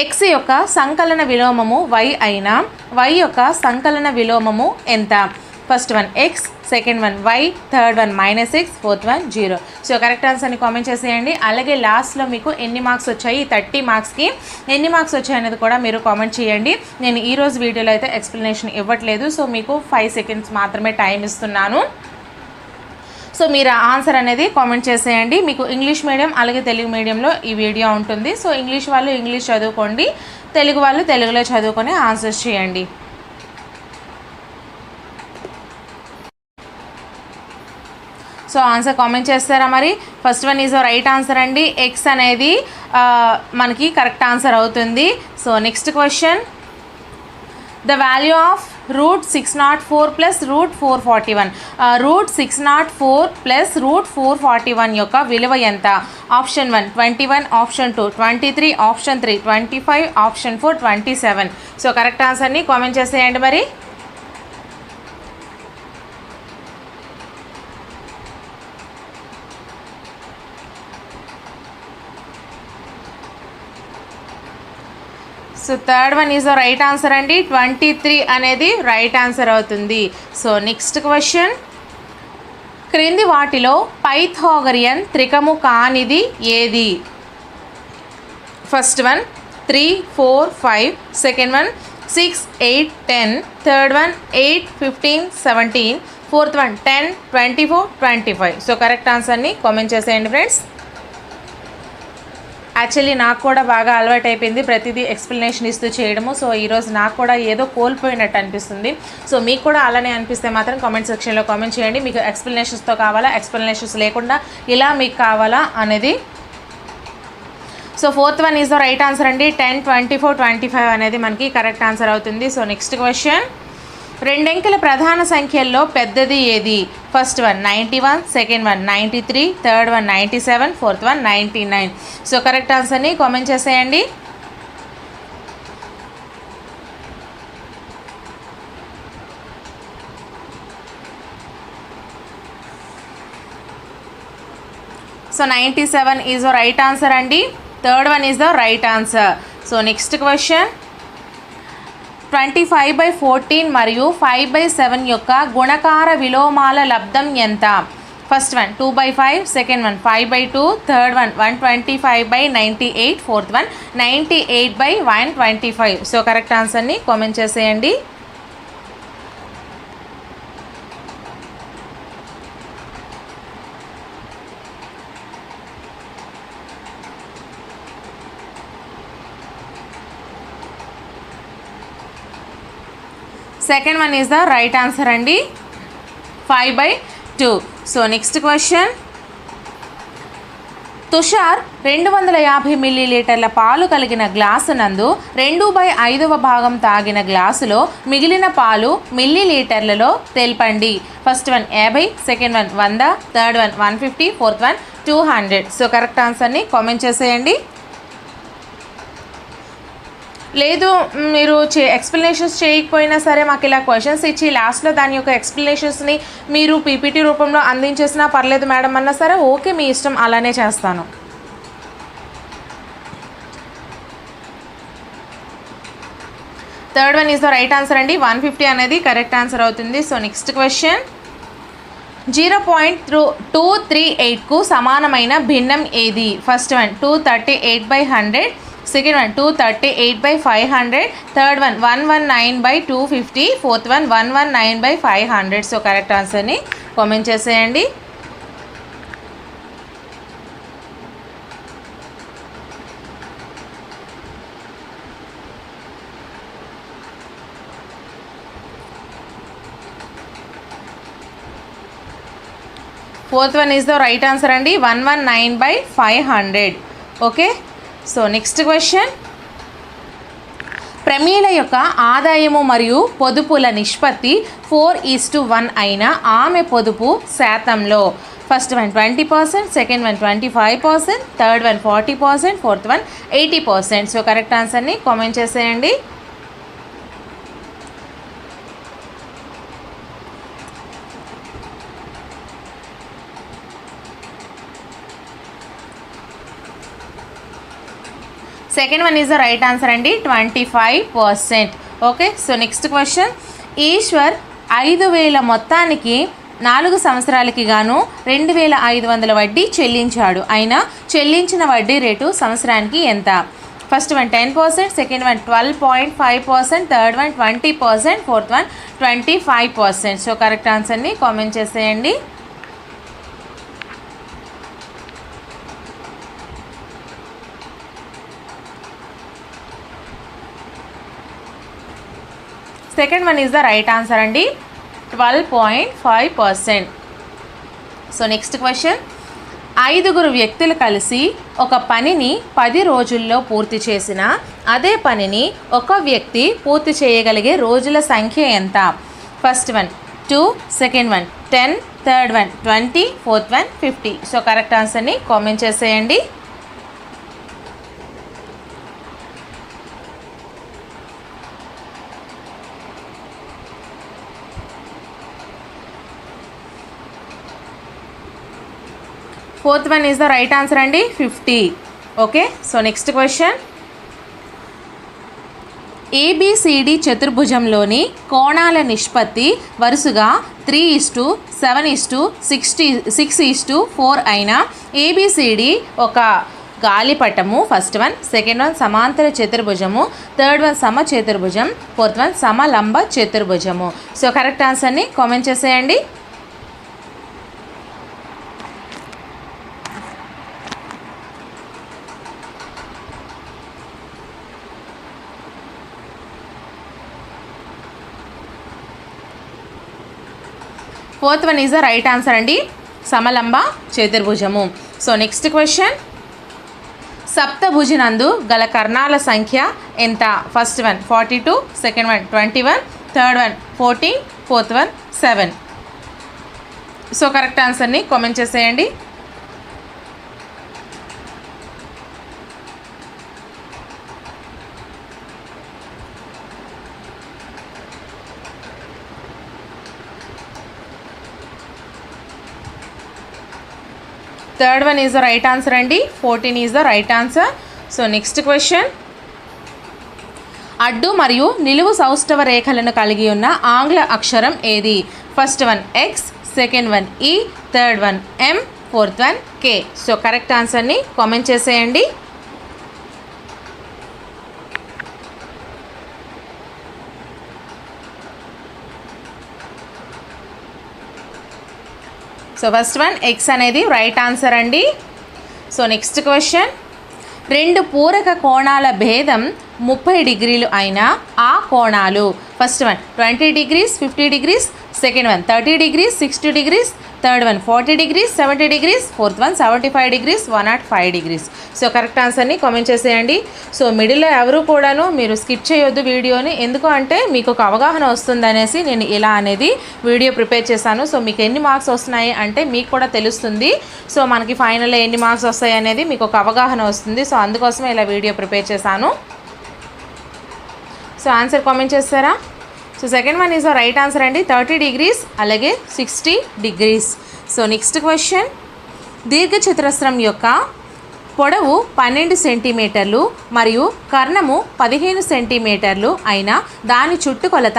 X యొక్క సంకలన విలోమము వై అయినా వై యొక్క సంకలన విలోమము ఎంత? First one X second one Y third one minus X fourth one zero so correct ఆన్సర్ని కామెంట్ చేసేయండి. అలాగే లాస్ట్లో మీకు ఎన్ని మార్క్స్ వచ్చాయి? థర్టీ మార్క్స్కి ఎన్ని మార్క్స్ వచ్చాయి అనేది కూడా మీరు కామెంట్ చేయండి. నేను ఈ రోజు వీడియోలో అయితే ఎక్స్ప్లెనేషన్ ఇవ్వట్లేదు. సో మీకు ఫైవ్ సెకండ్స్ మాత్రమే టైం ఇస్తున్నాను. సో మీరు ఆన్సర్ అనేది కామెంట్ చేసేయండి. మీకు ఇంగ్లీష్ మీడియం అలాగే తెలుగు మీడియంలో ఈ వీడియో ఉంటుంది. సో ఇంగ్లీష్ వాళ్ళు ఇంగ్లీష్ చదువుకోండి. తెలుగు వాళ్ళు తెలుగులో చదువుకొని ఆన్సర్స్ చేయండి. సో ఆన్సర్ కామెంట్ చేస్తారా మరి? First one is right answer అండి. ఎక్స్ అనేది మనకి కరెక్ట్ ఆన్సర్ అవుతుంది. So next question. The value of root six naught four plus root four forty one. Root six naught four plus root four forty one యొక్క విలువ ఎంత? Option one twenty one option two twenty three option three twenty five option four twenty seven. So correct ఆన్సర్ని comment చేసేయండి మరి. So third one is right answer అండి. Twenty three అనేది right answer అవుతుంది. So next question క్రింది వాటిలో Pythagorean త్రికము కానిది ఏది? First one three four five second one six eight ten third one eight fifteen seventeen fourth one ten twenty four twenty five so correct ఆన్సర్ని comment చేసేయండి friends actually నాకు కూడా బాగా అలవాటు అయిపోయింది ప్రతిదీ ఎక్స్ప్లెనేషన్ ఇస్తూ చేయడము. సో ఈరోజు నాకు కూడా ఏదో కోల్పోయినట్టు అనిపిస్తుంది. సో మీకు కూడా అలానే అనిపిస్తే మాత్రం కామెంట్ సెక్షన్లో కామెంట్ చేయండి. మీకు ఎక్స్ప్లెనేషన్స్తో కావాలా ఎక్స్ప్లెనేషన్స్ లేకుండా ఇలా మీకు కావాలా అనేది. So fourth one is the right answer అండి. Ten twenty four twenty five అనేది మనకి కరెక్ట్ ఆన్సర్ అవుతుంది. సో నెక్స్ట్ క్వశ్చన్ రెండెంకెల ప్రధాన సంఖ్యల్లో పెద్దది ఏది? First one ninety one second one ninety three third one ninety seven fourth one ninety nine. So correct ఆన్సర్ని కామెంట్ చేసేయండి. So ninety seven is the right answer అండి. Third one is the right answer. So next question. Twenty five by fourteen మరియు five by seven యొక్క గుణకార విలోమాల లబ్ధం ఎంత? First one two by five second one five by two third one one twenty five by ninety eight fourth one ninety eight by one twenty five. So correct ఆన్సర్ని comment చేసేయండి. Second one is the right answer అండి. Five by two so next question Tushar రెండు వందల యాభై మిల్లీలీటర్ల పాలు కలిగిన glass నందు రెండు బై ఐదవ భాగం తాగిన గ్లాసులో మిగిలిన పాలు మిల్లీలీటర్లలో తెల్పండి. ఫస్ట్ వన్ యాభై సెకండ్ వన్ వంద third one one fifty fourth one two hundred so correct ఆన్సర్ని కామెంట్ చేసేయండి. లేదు మీరు చే ఎక్స్ప్లెనేషన్స్ చేయకపోయినా సరే మాకు ఇలా క్వశ్చన్స్ ఇచ్చి లాస్ట్లో దాని యొక్క ఎక్స్ప్లెనేషన్స్ని మీరు పీపీటీ రూపంలో అందించేసినా పర్లేదు మేడం అన్నా సరే ఓకే మీ ఇష్టం అలానే చేస్తాను. Third one is the right answer అండి. వన్ ఫిఫ్టీ అనేది కరెక్ట్ ఆన్సర్ అవుతుంది. So next question zero point through two three ఎయిట్కు సమానమైన భిన్నం ఏది? First one two thirty eight by hundred second one two thirty eight by five hundred third one one one nine by two fifty fourth one one one nine by five hundred so correct ఆన్సర్ని comment చేసేయండి. Fourth one is the right answer అండి. One one nine by five hundred okay so next question Pramila యొక్క ఆదాయము మరియు పొదుపుల నిష్పత్తి four is to one అయిన ఆమె పొదుపు శాతంలో. First one twenty percent second one twenty five percent third one forty percent fourth one eighty percent so correct ఆన్సర్ని కామెంట్ చేసేయండి. Second one is the right answer అండి. Twenty five percent okay so next question Ishwar ఐదు వేల మొత్తానికి నాలుగు సంవత్సరాలకి గాను రెండు వేల ఐదు వందల వడ్డీ చెల్లించాడు. అయినా చెల్లించిన వడ్డీ రేటు సంవత్సరానికి ఎంత? First one ten percent second one twelve point five percent third one twenty percent fourth one twenty five percent so correct ఆన్సర్ని కామెంట్ చేసేయండి. Second one is the right answer అండి twelve point five percent so next question ఐదుగురు వ్యక్తులు కలిసి ఒక పనిని పది రోజుల్లో పూర్తి చేసిన అదే పనిని ఒక వ్యక్తి పూర్తి చేయగలిగే రోజుల సంఖ్య ఎంత? First one two second one ten third one twenty fourth one fifty so correct ఆన్సర్ని కామెంట్ చేసేయండి. Fourth one is the right answer అండి fifty okay so next question ABCD చతుర్భుజంలోని కోణాల నిష్పత్తి వరుసగా three is to seven is to sixty six is to four అయిన A B C D ఒక గాలిపటము first one second one సమాంతర చతుర్భుజము. థర్డ్ వన్ సమ చతుర్భుజం. ఫోర్త్ వన్ సమలంబ చతుర్భుజము. సో కరెక్ట్ ఆన్సర్ని కామెంట్ చేసేయండి. Fourth one is the right answer అండి. సమలంబ చతుర్భుజము. సో నెక్స్ట్ క్వశ్చన్ సప్తభుజినందు గల కర్ణాల సంఖ్య ఎంత? First one forty two second one twenty one third one fourteen fourth one seven so correct ఆన్సర్ని కామెంట్ చేసేయండి. Third one is the right answer అండి. Fourteen is the right answer. So next question. అడ్డు మరియు నిలువు సౌష్ఠవ రేఖలను కలిగి ఉన్న ఆంగ్ల అక్షరం ఏది? First one X second one E third one M fourth one K so correct ఆన్సర్ని కామెంట్ చేసేయండి. సో ఫస్ట్ వన్ ఎక్స్ అనేది రైట్ ఆన్సర్ అండి. సో నెక్స్ట్ క్వశ్చన్ రెండు పూరక కోణాల భేదం ముప్పై డిగ్రీలు అయిన ఆ కోణాలు. First one twenty degrees fifty degrees second one thirty degrees sixty degrees third one forty degrees seventy degrees fourth one seventy five degrees one naught five degrees. So correct ఆన్సర్ని కామెంట్ చేసేయండి. సో మిడిల్లో ఎవరు కూడాను మీరు skip చేయొద్దు వీడియోని. ఎందుకు అంటే మీకు ఒక అవగాహన వస్తుందనేసి నేను ఇలా అనేది వీడియో ప్రిపేర్ చేశాను. సో మీకు ఎన్ని మార్క్స్ వస్తున్నాయి అంటే మీకు కూడా తెలుస్తుంది. సో మనకి ఫైనల్లో ఎన్ని మార్క్స్ వస్తాయి అనేది మీకు ఒక అవగాహన వస్తుంది. సో అందుకోసమే ఇలా వీడియో ప్రిపేర్ చేశాను. సో ఆన్సర్ కామెంట్ చేస్తారా? So second one is right answer అండి. థర్టీ డిగ్రీస్ అలాగే sixty degrees so next question దీర్ఘచతురస్రం యొక్క పొడవు పన్నెండు సెంటీమీటర్లు మరియు కర్ణము పదిహేను సెంటీమీటర్లు అయిన దాని చుట్టుకొలత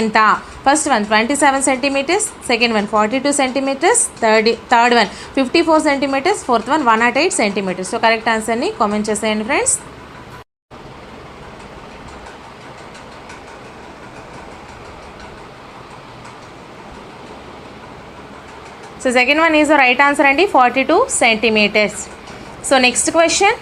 ఎంత? First one twenty seven centimetres second one forty two centimetres third third one fifty four centimetres fourth one one naught eight centimetres so correct ఆన్సర్ని కామెంట్ చేసేయండి friends so second one is right answer అండి forty two centimetres so next question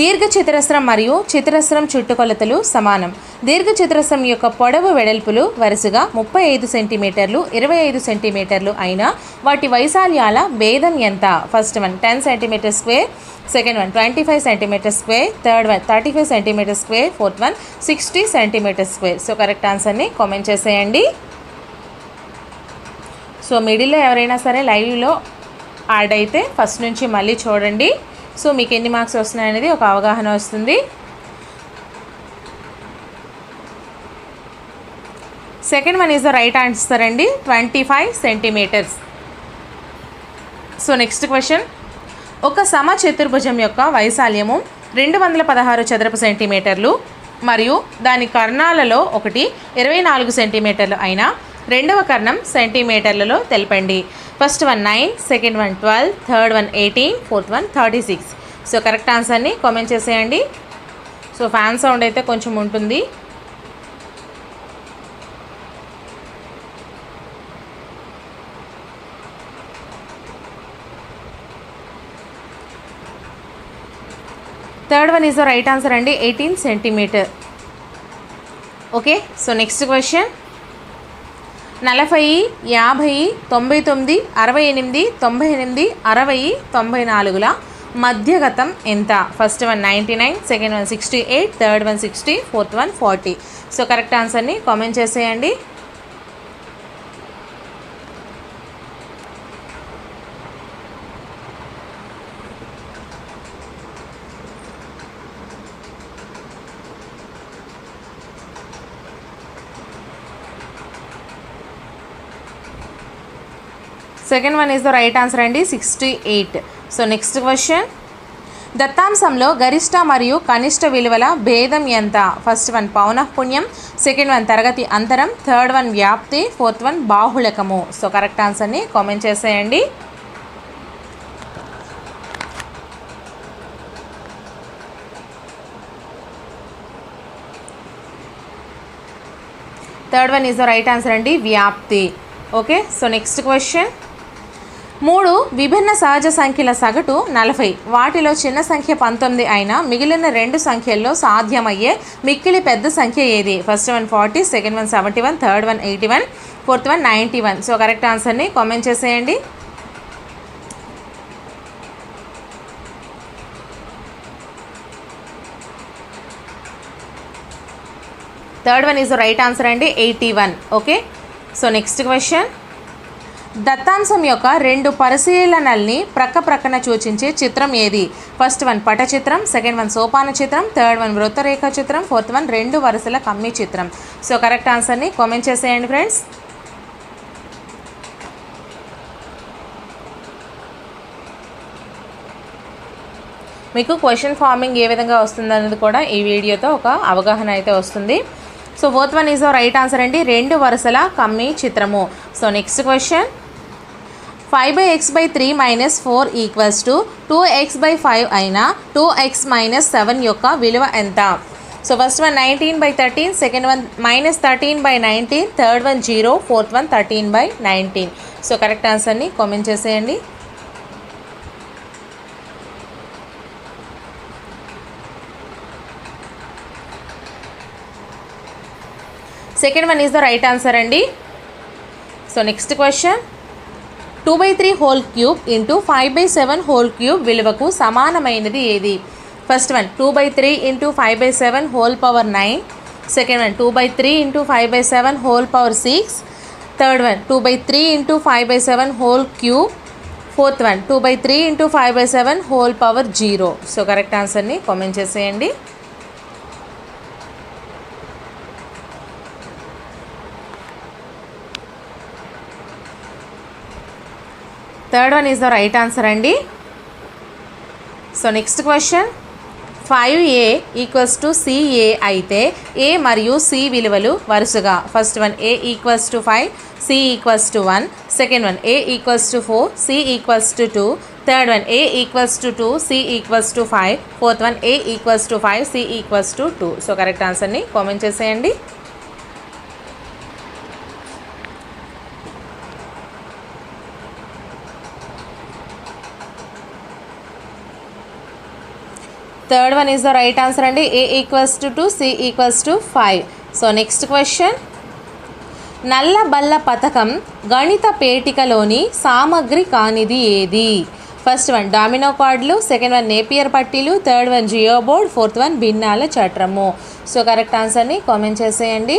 దీర్ఘ చతురస్రం మరియు చతురస్రం చుట్టుకొలతలు సమానం. దీర్ఘ చతురస్రం యొక్క పొడవు వెడల్పులు వరుసగా ముప్పై ఐదు సెంటీమీటర్లు ఇరవై ఐదు సెంటీమీటర్లు అయినా వాటి వైశాల్యాల భేదం ఎంత? First one ten centimetre square second one twenty five centimetre square third one thirty five centimetre square fourth one sixty centimetre square so correct ఆన్సర్ని కామెంట్ చేసేయండి. సో మిడిల్లో ఎవరైనా సరే లైవ్లో యాడ్ అయితే ఫస్ట్ నుంచి మళ్ళీ చూడండి. సో మీకు ఎన్ని మార్క్స్ వస్తున్నాయి అనేది ఒక అవగాహన వస్తుంది. Second one is the right answer అండి. Twenty five centimetres so next question ఒక సమ చతుర్భుజం యొక్క వైశాల్యము రెండు వందల పదహారు చదరపు సెంటీమీటర్లు మరియు దాని కర్ణాలలో ఒకటి ఇరవై నాలుగు సెంటీమీటర్లు అయినా రెండవ కర్ణం సెంటీమీటర్లలో తెలపండి. First one nine second one twelve third one eighteen fourth one thirty six so correct ఆన్సర్ని కామెంట్ చేసేయండి. సో ఫ్యాన్ సౌండ్ అయితే కొంచెం ఉంటుంది. Third one is the right answer అండి eighteen centimetre okay so next question నలభై యాభై తొంభై తొమ్మిది అరవై ఎనిమిది తొంభై ఎనిమిది అరవై తొంభై నాలుగుల మధ్యగతం ఎంత? First one ninety nine second one sixty eight third one sixty fourth one forty so correct ఆన్సర్ని కామెంట్ చేసేయండి. Second one is the right answer అండి sixty eight so next question దత్తాంశంలో గరిష్ట మరియు కనిష్ట విలువల భేదం ఎంత? ఫస్ట్ వన్ పౌనఃపుణ్యం సెకండ్ వన్ తరగతి అంతరం. థర్డ్ వన్ వ్యాప్తి. ఫోర్త్ వన్ బాహుళకము. సో కరెక్ట్ ఆన్సర్ని కామెంట్ చేసేయండి. Third one is the right answer అండి వ్యాప్తి. ఓకే సో నెక్స్ట్ క్వశ్చన్ మూడు విభిన్న సహజ సంఖ్యల సగటు నలభై. వాటిలో చిన్న సంఖ్య పంతొమ్మిది అయినా మిగిలిన రెండు సంఖ్యల్లో సాధ్యమయ్యే మిక్కిలి పెద్ద సంఖ్య ఏది? First one forty second one seventy one third one eighty one fourth one ninety one so correct ఆన్సర్ని కామెంట్ చేసేయండి. Third one is right answer అండి eighty one okay so next question దత్తాంశం యొక్క రెండు పరిశీలనల్ని ప్రక్క ప్రక్కన సూచించే చిత్రం ఏది? ఫస్ట్ వన్ పట చిత్రం సెకండ్ వన్ సోపాన చిత్రం థర్డ్ వన్ వృత్తరేఖ చిత్రం ఫోర్త్ వన్ రెండు వరుసల కమ్మి చిత్రం. సో కరెక్ట్ ఆన్సర్ని కామెంట్ చేసేయండి ఫ్రెండ్స్. మీకు క్వశ్చన్ ఫార్మింగ్ ఏ విధంగా వస్తుంది అనేది కూడా ఈ వీడియోతో ఒక అవగాహన అయితే వస్తుంది. So fourth one is right answer అండి. రెండు వరుసల కమ్మి చిత్రము. So next question. Five by x by three minus four equals to two x by five అయినా టూ ఎక్స్ మైనస్ సెవెన్ యొక్క విలువ ఎంత? So first one nineteen by thirteen second one minus thirteen by nineteen third one zero fourth one thirteen by nineteen so correct ఆన్సర్ని comment చేసేయండి. Second one is the right answer అండి. So next question two by three whole cube into five by seven whole cube విలువకు సమానమైనది ఏది? First one two by three into five by seven whole power nine second one two by three into five by seven whole power six third one two by three into five by seven whole cube fourth one two by three into five by seven whole power zero so correct ఆన్సర్ని comment చేసేయండి. Third one is the right answer అండి. So next question five a equals to c a అయితే ఏ మరియు C విలువలు వరుసగా. First one a equals to five c equals to one second one a equals to four c equals to two third one a equals to two c equals to five fourth one a equals to five c equals to two so correct ఆన్సర్ని comment చేసేయండి. Third one is the right answer అండి. A equals to two c equals to five so next question నల్ల బల్ల పథకం గణిత పేటికలోని సామగ్రి కానిది ఏది? ఫస్ట్ వన్ డామినో కార్డులు సెకండ్ వన్ నేపియర్ పట్టీలు. Third one geo board fourth one భిన్నాల చట్రము. సో కరెక్ట్ ఆన్సర్ని కామెంట్ చేసేయండి.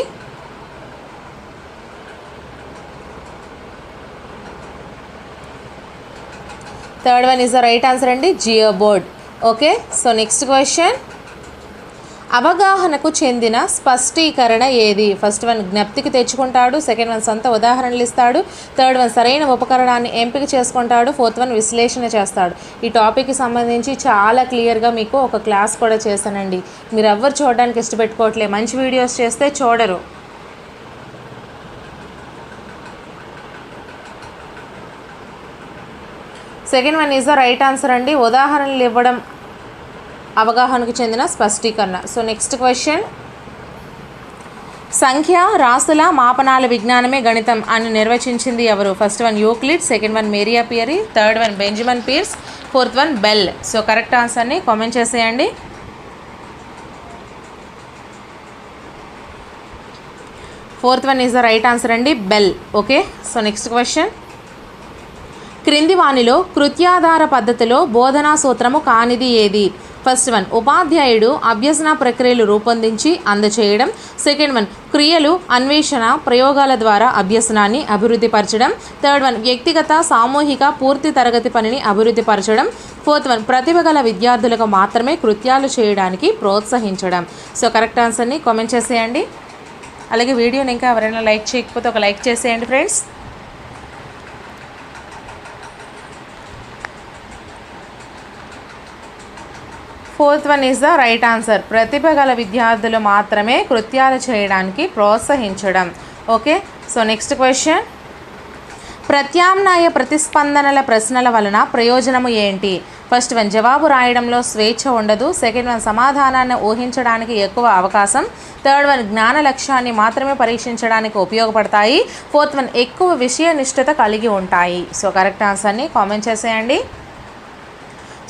Third one is the right answer అండి. Geo board okay? So next question అవగాహనకు చెందిన స్పష్టీకరణ ఏది? ఫస్ట్ వన్ జ్ఞప్తికి తెచ్చుకుంటాడు. సెకండ్ వన్ సొంత ఉదాహరణలు ఇస్తాడు. థర్డ్ వన్ సరైన ఉపకరణాన్ని ఎంపిక చేసుకుంటాడు. ఫోర్త్ వన్ విశ్లేషణ చేస్తాడు. ఈ టాపిక్కి సంబంధించి చాలా క్లియర్గా మీకు ఒక క్లాస్ కూడా చేశానండి. మీరు ఎవ్వరు చూడడానికి ఇష్టపెట్టుకోవట్లే. మంచి వీడియోస్ చేస్తే చూడరు. Second one is the right answer అండి. ఉదాహరణలు ఇవ్వడం అవగాహనకు చెందిన స్పష్టీకరణ. So next question. సంఖ్య రాసుల మాపనాల విజ్ఞానమే గణితం అని నిర్వచించింది ఎవరు? First one Euclid second one Maria Pieri third one Benjamin Peirce fourth one Bell. So correct ఆన్సర్ని కామెంట్ చేసేయండి. Fourth one is the right answer అండి Bell. Okay? So next question. క్రింది వానిలో కృత్యాధార పద్ధతిలో బోధనా సూత్రము కానిది ఏది? ఫస్ట్ వన్ ఉపాధ్యాయుడు అభ్యసన ప్రక్రియలు రూపొందించి అందచేయడం. సెకండ్ వన్ క్రియలు అన్వేషణ ప్రయోగాల ద్వారా అభ్యసనాన్ని అభివృద్ధిపరచడం. థర్డ్ వన్ వ్యక్తిగత సామూహిక పూర్తి తరగతి పనిని అభివృద్ధిపరచడం. ఫోర్త్ వన్ ప్రతిభ గల విద్యార్థులకు మాత్రమే కృత్యాలు చేయడానికి ప్రోత్సహించడం. సో కరెక్ట్ ఆన్సర్ని కామెంట్ చేసేయండి. అలాగే వీడియోని ఇంకా ఎవరైనా లైక్ చేయకపోతే ఒక లైక్ చేసేయండి friends fourth one is the right answer ప్రతిభ గల విద్యార్థులు మాత్రమే కృత్యాలు చేయడానికి ప్రోత్సహించడం. ఓకే సో నెక్స్ట్ క్వశ్చన్ ప్రత్యామ్నాయ ప్రతిస్పందనల ప్రశ్నల వలన ప్రయోజనము ఏంటి? ఫస్ట్ వన్ జవాబు రాయడంలో స్వేచ్ఛ ఉండదు. సెకండ్ వన్ సమాధానాన్ని ఊహించడానికి ఎక్కువ అవకాశం. థర్డ్ వన్ జ్ఞాన లక్ష్యాన్ని మాత్రమే పరీక్షించడానికి ఉపయోగపడతాయి. ఫోర్త్ వన్ ఎక్కువ విషయ నిష్ఠత కలిగి ఉంటాయి. సో కరెక్ట్ ఆన్సర్ని కామెంట్ చేసేయండి.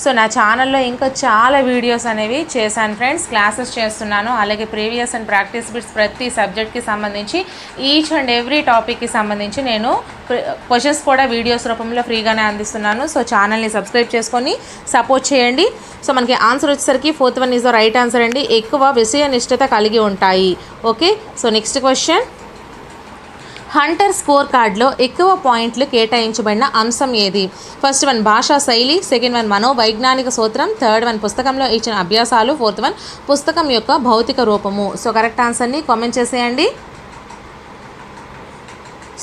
సో నా ఛానల్లో ఇంకా చాలా వీడియోస్ అనేవి చేశాను ఫ్రెండ్స్ క్లాసెస్ చేస్తున్నాను. అలాగే ప్రీవియస్ అండ్ ప్రాక్టీస్ బిట్స్ ప్రతి సబ్జెక్ట్కి సంబంధించి ఈచ్ అండ్ ఎవ్రీ టాపిక్కి సంబంధించి నేను క్వశ్చన్స్ కూడా వీడియోస్ రూపంలో ఫ్రీగానే అందిస్తున్నాను. సో ఛానల్ని సబ్స్క్రైబ్ చేసుకొని సపోర్ట్ చేయండి. సో మనకి ఆన్సర్ వచ్చేసరికి fourth one is the right answer అండి. ఎక్కువ విషయ నిష్ఠత కలిగి ఉంటాయి. Okay so next question hunter score కార్డ్లో ఎక్కువ పాయింట్లు కేటాయించబడిన అంశం ఏది? ఫస్ట్ వన్ భాషా శైలి. సెకండ్ వన్ మనోవైజ్ఞానిక సూత్రం. థర్డ్ వన్ పుస్తకంలో ఇచ్చిన అభ్యాసాలు. ఫోర్త్ వన్ పుస్తకం యొక్క భౌతిక రూపము. సో కరెక్ట్ ఆన్సర్ని కామెంట్ చేసేయండి.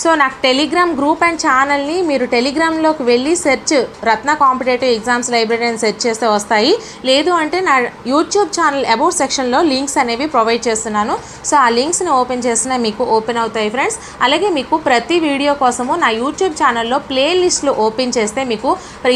సో నాకు టెలిగ్రామ్ గ్రూప్ అండ్ ఛానల్ని మీరు టెలిగ్రామ్లోకి వెళ్ళి search Ratna competitive exams library అని సెర్చ్ చేస్తే వస్తాయి. లేదు అంటే నా యూట్యూబ్ ఛానల్ అబౌట్ సెక్షన్లో లింక్స్ అనేవి ప్రొవైడ్ చేస్తున్నాను. సో ఆ లింక్స్ని ఓపెన్ చేసిన మీకు ఓపెన్ అవుతాయి ఫ్రెండ్స్ అలాగే మీకు ప్రతి వీడియో కోసము నా యూట్యూబ్ ఛానల్లో ప్లేలిస్ట్లు ఓపెన్ చేస్తే మీకు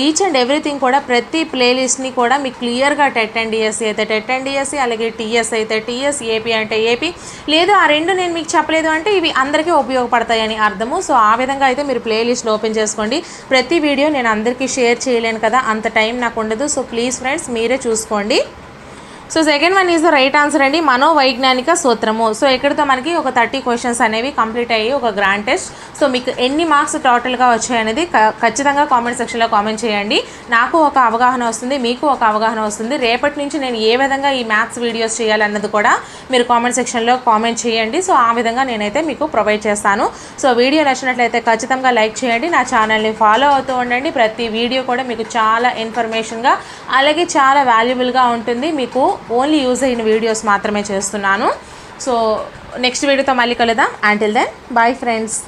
ఈచ్ అండ్ ఎవ్రీథింగ్ కూడా ప్రతి ప్లేలిస్ట్ని కూడా మీకు క్లియర్గా టెట్ అండ్ డిఎస్సి అయితే టెట్ అండ్ డిఎస్సి అలాగే టీఎస్ అయితే టీఎస్ ఏపీ అంటే ఏపీ లేదు ఆ రెండు నేను మీకు చెప్పలేదు అంటే ఇవి అందరికీ ఉపయోగపడతాయని అర్థము. సో ఆ విధంగా అయితే మీరు ప్లేలిస్ట్ ఓపెన్ చేసుకోండి. ప్రతి వీడియో నేను అందరికీ షేర్ చేయలేను కదా. అంత టైం నాకు ఉండదు. సో ప్లీజ్ ఫ్రెండ్స్ మీరే చూసుకోండి. So second one is the right answer అండి. మనోవైజ్ఞానిక సూత్రము. సో ఇక్కడితో మనకి ఒక థర్టీ క్వశ్చన్స్ అనేవి కంప్లీట్ అయ్యి ఒక గ్రాండ్ టెస్ట్ సో మీకు ఎన్ని మార్క్స్ టోటల్గా వచ్చాయనేది క- ఖచ్చితంగా కామెంట్ సెక్షన్లో కామెంట్ చేయండి. నాకు ఒక అవగాహన వస్తుంది మీకు ఒక అవగాహన వస్తుంది. రేపటి నుంచి నేను ఏ విధంగా ఈ మ్యాథ్స్ వీడియోస్ చేయాలన్నది కూడా మీరు కామెంట్ సెక్షన్లో కామెంట్ చేయండి. సో ఆ విధంగా నేనైతే మీకు ప్రొవైడ్ చేస్తాను. సో వీడియో నచ్చినట్లయితే ఖచ్చితంగా లైక్ చేయండి. నా ఛానల్ని ఫాలో అవుతూ ఉండండి. ప్రతి వీడియో కూడా మీకు చాలా ఇన్ఫర్మేషన్గా అలాగే చాలా వాల్యుబుల్గా ఉంటుంది. మీకు ఓన్లీ యూజ్ అయిన వీడియోస్ మాత్రమే చేస్తున్నాను. సో నెక్స్ట్ వీడియోతో మళ్ళీ కలుద్దాం. Until then bye friends